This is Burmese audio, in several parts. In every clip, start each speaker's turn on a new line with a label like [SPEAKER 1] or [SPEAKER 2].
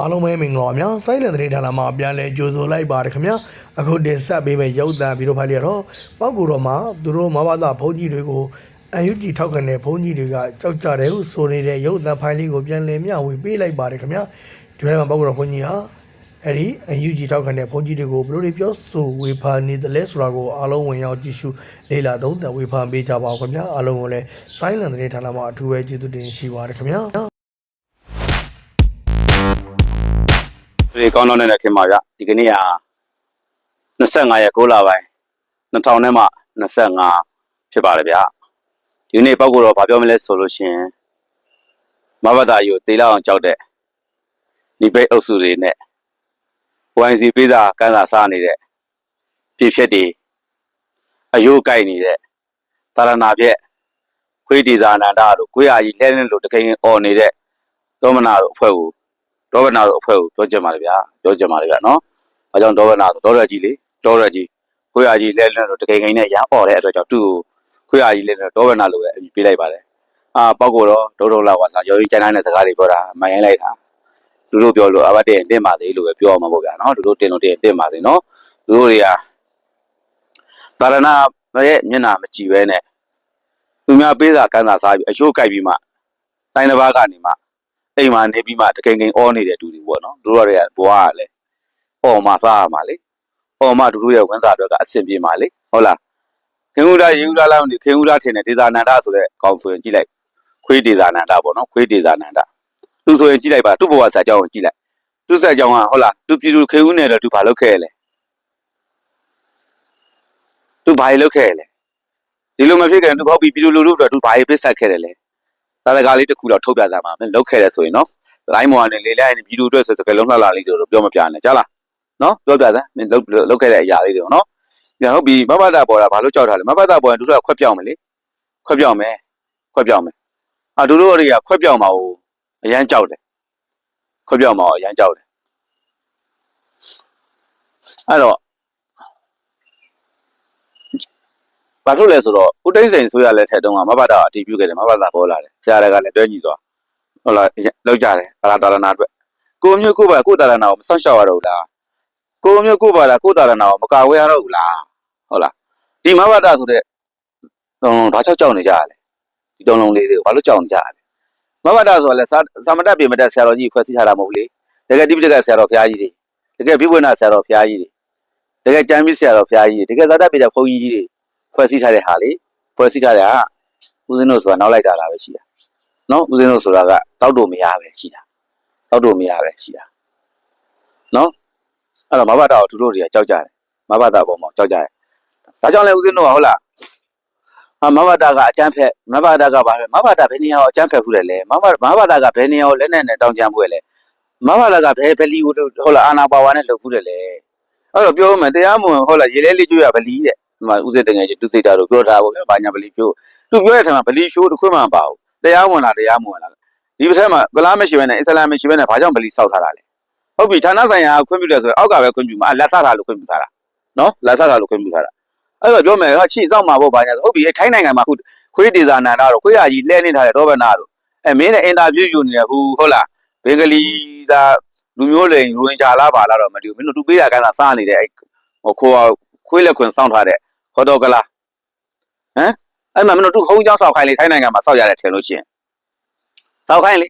[SPEAKER 1] အားလုံးပဲမင်္ဂလာပါများစိုင်းလန်တဲ့ဌာနမှာပြန်လဲကြိုဆိုလိုက်ပါတယ်ခင်ဗျာအခုတင်ဆက်ပေးမယ့်ရုပ်သံဗီဒီယိုဖိုင်လေးကတော့ပောက်ကူတော်မှာသူတို့မဘာသာဘုန်းကြီးတွေကိုအန်ယူဂျီထောက်ခံတဲ့ဘုန်းကြီးတွေကကြောက်ကြတယ်ဟုဆိုနေတဲ့ရုပ်သံဖိုင်လေးကိုပြန်လဲမျှဝေပေးလိုက်ပါတယ်ခင်ဗျာဒီထဲမှာပောက်ကူတော်ဘုန်းကြီးဟာအဲ့ဒီအန်ယူဂျီထောက်ခံတဲ့ဘုန်းကြီးတွေကိုဘယ်လိုတွေပြောဆိုဝေဖန်နေတယ်လဲဆိုတာကိုအားလုံးဝင်ရောက်ကြည့်ရှုလေ့လာသုံးသပ်ဝေဖန်ပေးကြပါဦးခင်ဗျာအားလုံးကိုလည်းစိုင်းလန်တဲ့ဌာနမှာအထူးပဲကျေးဇူးတင်ရှိပါတယ်ခင်ဗျာ
[SPEAKER 2] ဒီကောင်းတော့နေတဲ့ခင်ပါဗျဒီကနေ့ဟာ25ရက်6လပိုင်း2000နဲ့မှ25ဖြစ်ပါတယ်ဗျဒီကနေ့ပောက်ကိုတော့ဗာပြောမလဲဆိုလို့ရှိရင်မဘတာယူတေးလောက်အောင်ကြောက်တဲ့ဒီဘိတ်အုပ်စုတွေနဲ့ YC ပေးစာကန်းစာစားနေတဲ့ပြည့်ဖြက်တွေအယိုးကိုက်နေတဲ့သာရဏပြက်ခွေးဒီဇာနန္ဒတို့ကိုရကြီးလဲနေလို့တခိန်អော်နေတဲ့သောမနာတို့အဖွဲ့ကို ဒေါဘနာတို့အဖွဲ့ကိုပြောချင်ပါတယ်ဗျာပြောချင်ပါတယ်ဗျာနော်။အဲကြောင့်ဒေါဘနာဆိုဒေါရက်ကြီးလေဒေါရက်ကြီးခွေရကြီးလဲလဲတော့တကယ်ကိန်းနဲ့ရန်អော်တဲ့အတွက်ကြောင့်သူ့ကိုခွေရကြီးလဲလဲဒေါဘနာလို့ပဲအမည်ပေးလိုက်ပါတယ်။အာပောက်ကိုတော့ဒုဒုလာဝါစာရောကြီးကျန်းတဲ့စကားတွေပြောတာမှန်ရင်လိုက်တာသူတို့ပြောလို့အဘတ်တင်တင်ပါသေးလို့ပဲပြောအောင်မှာပေါ့ဗျာနော်သူတို့တင်လို့တင်တင်ပါသေးနော်သူတို့တွေကတာရဏရဲ့မျက်နှာမကြည့်ပဲနဲ့သူများပေးစာကန်းစာစားပြီးအချိုးကြိုက်ပြီးမှတိုင်းတစ်ပါးကနေမှ အိမ်မှာနေပြီးမှတကိန်ကိန်အောနေတဲ့တူတွေပေါ့နော်တို့ရတဲ့ဘွားကလည်းအော်မစားရမှာလေအော်မတို့ရဲ့ဝန်စာတွေကအဆင်ပြေမှာလေဟုတ်လားခင်ဦးသားရေဦးသားလောက်နေခင်ဦးသားထင်တဲ့ဒေဇာနန္ဒဆိုတဲ့ကောင်းဆိုရင်ကြည့်လိုက်ခွေးဒေဇာနန္ဒပေါ့နော်ခွေးဒေဇာနန္ဒသူဆိုရင်ကြည့်လိုက်ပါသူ့ဘဝစာကြောင်းကိုကြည့်လိုက်သူ့စာကြောင်းကဟုတ်လားသူပြည်သူခင်ဦးနဲ့တော့သူဘာလုပ်ခဲ့ရလဲသူဘာလုပ်ခဲ့ရလဲဒီလိုမဖြစ်ခင်သူဟုတ်ပြီပြည်သူလူထုတော့သူဘာရေးပစ်ဆက်ခဲ့တယ်လဲ တာရကားလေးတစ်ခုတော့ထုတ်ပြသားမှာမင်းလုတ်ခဲ့တယ်ဆိုရင်နော်လိုင်းမော်ကနေလေလိုက်နေဗီဒီယိုအတွက်ဆိုစကလုံးလှလှလေးတွေတော့ပြောမပြနဲ့ကြားလားနော်ပြောပြသားမင်းလုတ်လုတ်ခဲ့တဲ့အရာလေးတွေနော်ညဟုတ်ပြီမဘတာပေါ်တာဘာလို့ကြောက်ထားလဲမဘတာပေါ်ရင်တို့ကခွက်ပြောင်းမယ်လေခွက်ပြောင်းမယ်ခွက်ပြောင်းမယ်အာတို့တို့တွေကခွက်ပြောင်းမှာကိုအရန်ကြောက်တယ်ခွက်ပြောင်းမှာကိုအရန်ကြောက်တယ်အဲ့တော့ ဘာလို့လဲဆိုတော့ဦးတိတ်စိန်ဆိုရလက်ထက်တုန်းကမဘတာအတီးပြုတ်ခဲ့တယ်မဘတာပေါ်လာတယ်ဆရာတွေကလည်းတွဲညီသွားဟုတ်လားလောက်ကြတယ်အလားတာရဏအတွက်ကိုမျိုးကိုပါကိုတာရဏကိုမဆောက်ရှောက်ရတော့ဘူးလားကိုမျိုးကိုပါလားကိုတာရဏကိုမကာဝဲရတော့ဘူးလားဟုတ်လားဒီမဘတာဆိုတဲ့ဟိုဘာချောက်ကြောက်နေကြရလဲဒီတုံးလုံးလေးတွေကိုဘာလို့ကြောက်နေကြရလဲမဘတာဆိုတော့လဲသာမတက်ပြေမတက်ဆရာတော်ကြီးဖွဲ့စည်းထားတာမဟုတ်ဘူးလေတကယ်တိပိတကဆရာတော်ဘုရားကြီးတွေတကယ်ဘိဝိနဆရာတော်ဘုရားကြီးတွေတကယ်ကျမ်းပိဆရာတော်ဘုရားကြီးတွေတကယ်ဇာတပိတဘုန်းကြီးကြီးတွေ ဖွဲ့စည်းထားတဲ့ဟာလေဖွဲ့စည်းထားတဲ့ဟာဦးဇင်းတို့ဆိုတာနောက်လိုက်တာလားပဲရှိတာနော်ဦးဇင်းတို့ဆိုတာကတောက်တို့မရပဲရှိတာတောက်တို့မရပဲရှိတာနော်အဲ့တော့မဘတာကိုသူတို့တွေကကြောက်ကြတယ်မဘတာပေါ်မှာကြောက်ကြတယ်ဒါကြောင့်လဲဦးဇင်းတို့ကဟုတ်လားဟာမဘတာကအကျန်းဖက်မဘတာကဘာလဲမဘတာဘယ်နေရာကိုအကျန်းဖက်ခုတယ်လဲမဘမဘတာကဘယ်နေရာကိုလက်နဲ့နဲ့တောင်းကြမ်းဖွဲ့လဲမဘတာကဘယ်ဘလီကိုဟုတ်လားအာနာပါဝါနဲ့လှုပ်ခုတယ်လဲအဲ့တော့ပြောမယ်တရားမဝင်ဟုတ်လားရေလဲလေးကျွေးရဗလီတဲ့ဒီ မှာဦးစေတငယ်ချင်းသူစိတ်တာတို့ပြောထားဖို့ဘာညာဗလီဖြိုးသူပြောတဲ့ထက်မှာဗလီဖြိုးတစ်ခွင့်မှမပါဘူးတရားဝင်လားတရားမဝင်လားဒီတစ်ထက်မှာကလားမရှိဘဲနဲ့အစ္စလာမ်မရှိဘဲနဲ့ဘာကြောင့်ဗလီစောက်ထားတာလဲဟုတ်ပြီဌာနဆိုင်ရာခွင့်ပြုတယ်ဆိုရင်အောက်ကပဲခွင့်ပြုမှာလက်ဆထားလို့ခွင့်ပြုထားတာနော်လက်ဆထားလို့ခွင့်ပြုထားတာအဲ့တော့ပြောမယ်ဟာရှိစောက်မှာပေါ့ဘာညာဆိုဟုတ်ပြီထိုင်းနိုင်ငံမှာခုခွေးဒေဇာနန္ဒတို့ခွေးရကြီးလဲနေထားတဲ့ဒေါဘနာတို့အဲမင်းနဲ့အင်တာဗျူးယူနေတယ်ဟူဟုတ်လားဘင်္ဂလီသာလူမျိုးလိန်ရိုဟင်ဂျာလားပါလားတော့မသိဘူးမင်းတို့သူပေးတာကန်းစားစားနေတဲ့ဟိုခိုးခွေးလက်ခွင်စောင့်ထားတဲ့ ဟောတော့ကလားဟမ်အဲ့မှာမင်းတို့သူဟုံးကြောင်းဆောက်ခိုင်းလေထိုင်းနိုင်ငံမှာဆောက်ရတယ်ထင်လို့ရှိရင်ဆောက်ခိုင်းလေ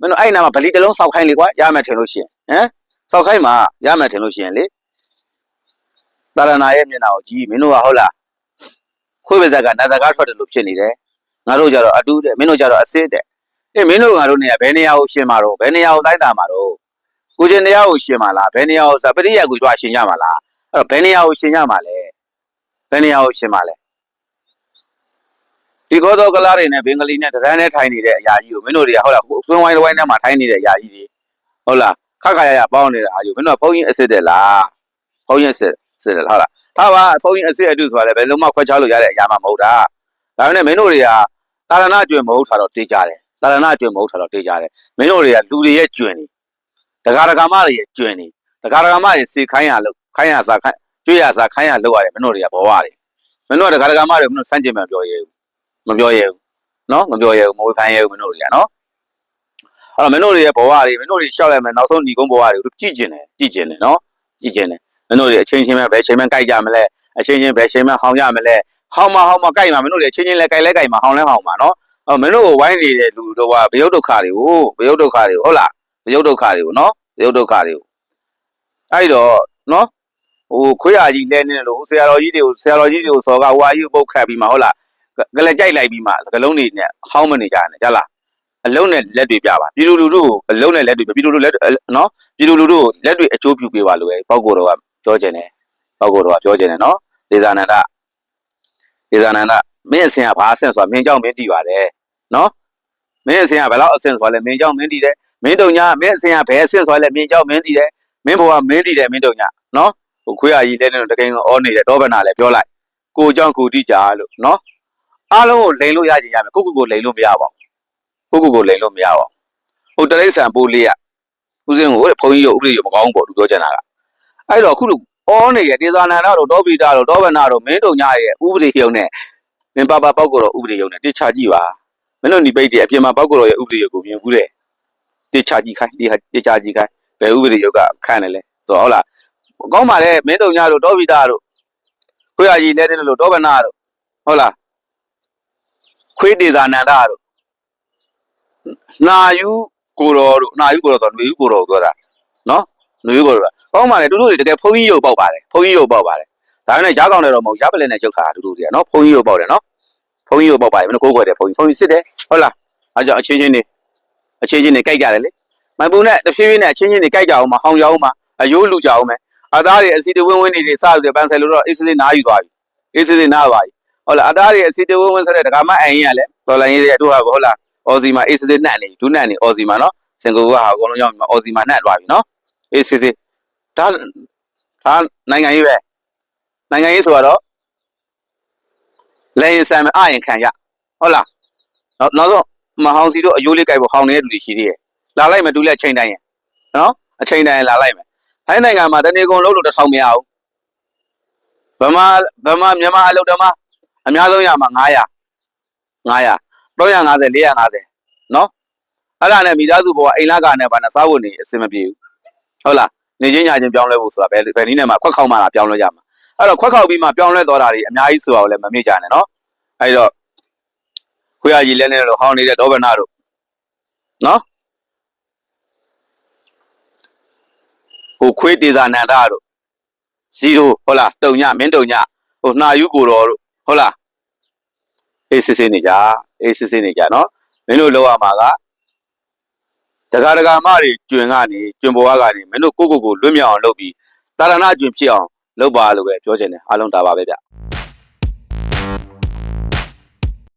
[SPEAKER 2] မင်းတို့အဲ့နာမှာဗလီတစ်လုံးဆောက်ခိုင်းလေကွာရမယ်ထင်လို့ရှိရင်ဟမ်ဆောက်ခိုင်းမှာရမယ်ထင်လို့ရှိရင်လေတာရဏရဲ့မျက်နှာကိုကြည့်မင်းတို့ကဟုတ်လားခွေးပါဇက်ကနာဇကားထွက်တယ်လို့ဖြစ်နေတယ်ငါတို့ကြတော့အတူးတဲ့မင်းတို့ကြတော့အစစ်တဲ့အေးမင်းတို့ငါတို့နေရာဘယ်နေရာကိုရှင်မှာတော့ဘယ်နေရာကိုတိုက်တာမှာတော့ကိုချင်းတရားကိုရှင်မှာလားဘယ်နေရာကိုစပရိယကိုကြွားရှင်ရမှာလားအဲ့တော့ဘယ်နေရာကိုရှင်ရမှာလဲ ဘယ်နေရာကိုရှင်းပါလဲဒီကောသောကလားတွေနဲ့ဘင်္ဂလီနဲ့တရန်နဲ့ထိုင်နေတဲ့အရာကြီးကိုမင်းတို့တွေကဟုတ်လားသွင်းဝိုင်းတစ်ဝိုင်းထဲမှာထိုင်နေတဲ့အရာကြီးတွေဟုတ်လားခက်ခါရရပေါင်းနေတာအားယူမင်းတို့ကဘုန်းကြီးအစ်စ်တယ်လားဘုန်းကြီးအစ်စ်စစ်တယ်ဟုတ်လားဟာပါဘုန်းကြီးအစ်စ်အတုဆိုတာလည်းဘယ်လုံးမှခွဲခြားလို့ရတဲ့အရာမှမဟုတ်တာဒါပေမဲ့မင်းတို့တွေကတာရဏကျွင်မဟုတ်တာတော့တေးကြတယ်တာရဏကျွင်မဟုတ်တာတော့တေးကြတယ်မင်းတို့တွေကလူတွေရဲ့ကျွင်နေတက္ကရာကမတွေရဲ့ကျွင်နေတက္ကရာကမတွေစေခိုင်းရလို့ခိုင်းရစားခိုင်း ကျွေးရစားခိုင်းရလောက်ရတယ်မင်းတို့တွေကဘဝတွေမင်းတို့ကတခါတခါမှတွေမင်းတို့စန့်ကျင်မပြောရဲဘူးမပြောရဲဘူးနော်မပြောရဲဘူးမဝေဖန်ရဲဘူးမင်းတို့တွေကနော်အဲ့တော့မင်းတို့တွေရဲ့ဘဝတွေမင်းတို့တွေရှောက်ရမယ်နောက်ဆုံးညီကုန်းဘဝတွေကိုကြည့်ကျင်တယ်ကြည့်ကျင်တယ်နော်ကြည့်ကျင်တယ်မင်းတို့တွေအချင်းချင်းပဲဘယ်ချိန်မှကြိုက်ကြမလဲအချင်းချင်းဘယ်ချိန်မှဟောင်းကြမလဲဟောင်းမဟောင်းမကြိုက်မှာမင်းတို့တွေအချင်းချင်းလဲကြိုက်လဲကြိုက်မှာဟောင်းလဲဟောင်းမှာနော်အဲ့မင်းတို့ကိုဝိုင်းနေတဲ့လူတို့ကဘယုတ်ဒုက္ခတွေကိုဘယုတ်ဒုက္ခတွေကိုဟုတ်လားဘယုတ်ဒုက္ခတွေကိုနော်ဘယုတ်ဒုက္ခတွေကိုအဲ့တော့နော် ဟိုခွေးအာကြီးလဲနေလို့ဆရာတော်ကြီးတွေကိုဆရာတော်ကြီးတွေကိုစော်ကဟိုအာကြီးပုတ်ခတ်ပြီးမှဟုတ်လားကလည်းကြိုက်လိုက်ပြီးမှစကလုံးတွေနဲ့ဟောင်းမနေကြနဲ့ကြလားအလုံးနဲ့လက်တွေပြပါပြည်သူလူထုကိုအလုံးနဲ့လက်တွေပြည်သူလူလက်နော်ပြည်သူလူထုကိုလက်တွေအကျိုးပြုပေးပါလို့ပဲပေါ့ကိုတော်ကပြောကြတယ်ပေါ့ကိုတော်ကပြောကြတယ်နော်ဒေဇာနန္ဒဒေဇာနန္ဒမင်းအစင်ကဘာအစင်ဆိုတာမင်းကြောင့်မင်းတည်ပါတယ်နော်မင်းအစင်ကဘယ်လောက်အစင်ဆိုတာလဲမင်းကြောင့်မင်းတည်တယ်မင်းတုံညာမင်းအစင်ကဘယ်အစင်ဆိုတာလဲမင်းကြောင့်မင်းတည်တယ်မင်းဘဝမင်းတည်တယ်မင်းတုံညာနော် ဟိုခွေးအာကြီးလည်းနဲ့တကိန်းကအော်နေတယ်တော့ဘဏ္ဍာလည်းပြောလိုက်ကိုကြောင့်ကိုတိကြလို့နော်အားလုံးကိုလိန်လို့ရကြရမယ်ကိုကိုကိုလိန်လို့မရပါဘူးကိုကိုကိုလိန်လို့မရပါဘူးဟိုတရိษံပိုးလေးရဦးစင်းကိုဘုန်းကြီးရောဥပဒေရောမကောင်းဘူးပေါ့သူပြောချင်တာကအဲ့တော့အခုလို့အော်နေရတေဇာနန္ဒတို့တောပိတာတို့တောဘနာတို့မင်းတို့ညရဲ့ဥပဒေရုံနဲ့မင်းပါပါပောက်ကိုတော့ဥပဒေရုံနဲ့တေချာကြည့်ပါမင်းတို့ဒီပိတ်တဲ့အပြင်မှာပောက်ကိုတော့ရဲ့ဥပဒေရုံကိုမြင်ဘူးတဲ့တေချာကြည့်ခိုင်းတေချာကြည့်ခိုင်းဘယ်ဥပဒေရုံကခန့်တယ်လဲဆိုတော့ဟုတ်လား ကောင်းပါလေမင်းတို့ညတို့တောဗီတာတို့ခွေးအကြီးလဲတဲ့လို့တောဗနာတို့ဟုတ်လားခွေးဒေသာနန္ဒတို့နာယူကိုတော်တို့နာယူကိုတော်ဆိုနွေယူကိုတော်ကိုပြောတာနော်နွေယူကိုတော်ကောင်းပါလေတူတူတွေတကယ်ဖုန်းကြီးရုပ်ပေါက်ပါတယ်ဖုန်းကြီးရုပ်ပေါက်ပါတယ်ဒါနဲ့ရားကောင်းတယ်တော့မဟုတ်ရားပလဲနဲ့ရုပ်ခါတူတူတွေကနော်ဖုန်းကြီးရုပ်ပေါက်တယ်နော်ဖုန်းကြီးရုပ်ပေါက်ပါတယ်မင်းတို့ကိုကိုွယ်တယ်ဖုန်းကြီးဖုန်းကြီးစစ်တယ်ဟုတ်လားအဲကြောင့်အချင်းချင်းတွေအချင်းချင်းတွေကြိုက်ကြတယ်လေမပူနဲ့တဖြည်းဖြည်းနဲ့အချင်းချင်းတွေကြိုက်ကြအောင်မဟောင်ကြအောင်မအယိုးလူကြအောင်မယ် အသားတွေအစီတဝင်းဝင်းတွေစလို့ပန်းဆယ်လို့တော့အေးစစ်စစ်နားယူသွားပြီအေးစစ်စစ်နားသွားပြီဟုတ်လားအသားတွေအစီတဝင်းဝင်းဆိုတဲ့ဒကာမအရင်ကလည်းတော်လိုင်းရေးတဲ့တို့ဟာဟုတ်လားအော်စီမှာအေးစစ်စစ်နှံ့နေဒူးနှံ့နေအော်စီမှာနော်စင်ကာပူကဟာအကုန်လုံးရောက်ပြီမှာအော်စီမှာနှံ့သွားပြီနော်အေးစစ်စစ်ဒါဒါနိုင်ငံရေးပဲနိုင်ငံရေးဆိုတော့လဲရင်ဆံမအရင်ခံရဟုတ်လားနောက်နောက်ဆုံးမဟောင်စီတို့အယိုးလေးကြိုက်ဖို့ဟောင်းနေတဲ့လူတွေရှိသေးတယ်လာလိုက်မယ်တူလက်ချိန်တိုင်းရနော်အချိန်တိုင်းလာလိုက်မယ် ထိုင်းနိုင်ငံမှာတနေ့ကုန်လုံးလို့တစ်ထောင်မရဘူးဗမာဗမာမြန်မာအလုပ်တမအများဆုံးရမှာ900 900 350 450နော်အဲ့ဒါနဲ့မိသားစုဘဝအိမ်လာကနဲ့ဘာနဲ့စားဖို့နေအဆင်မပြေဘူးဟုတ်လားနေချင်းညာချင်းပြောင်းလဲဖို့ဆိုတာဘယ်ဘယ်နည်းနဲ့မှခွက်ခေါက်မှလာပြောင်းလဲကြမှာအဲ့တော့ခွက်ခေါက်ပြီးမှပြောင်းလဲသွားတာတွေအများကြီးဆိုတာကိုလည်းမမေ့ကြနဲ့နော်အဲ့တော့ခွေရကြီးလဲနေလို့ဟောင်းနေတဲ့ဒေါဘနာတို့နော် ဟိုခွေးတေဇာနန္ဒတို့ဇီရိုဟုတ်လားတုံညမင်းတုံညဟိုနှာယူကိုတော်တို့ဟုတ်လားအေးစစ်စစ်နေကြအေးစစ်စစ်နေကြနော်မင်းတို့လောက်ရမှာကတက္ကရာမတွေကျွင်ကနေကျွင်ပေါ်ကနေမင်းတို့ကိုကိုကိုလွတ်မြောက်အောင်လုပ်ပြီးတာရဏကျွင်ဖြစ်အောင်လုပ်ပါလို့ပဲပြောချင်တယ်အားလုံးဒါပါပဲဗျ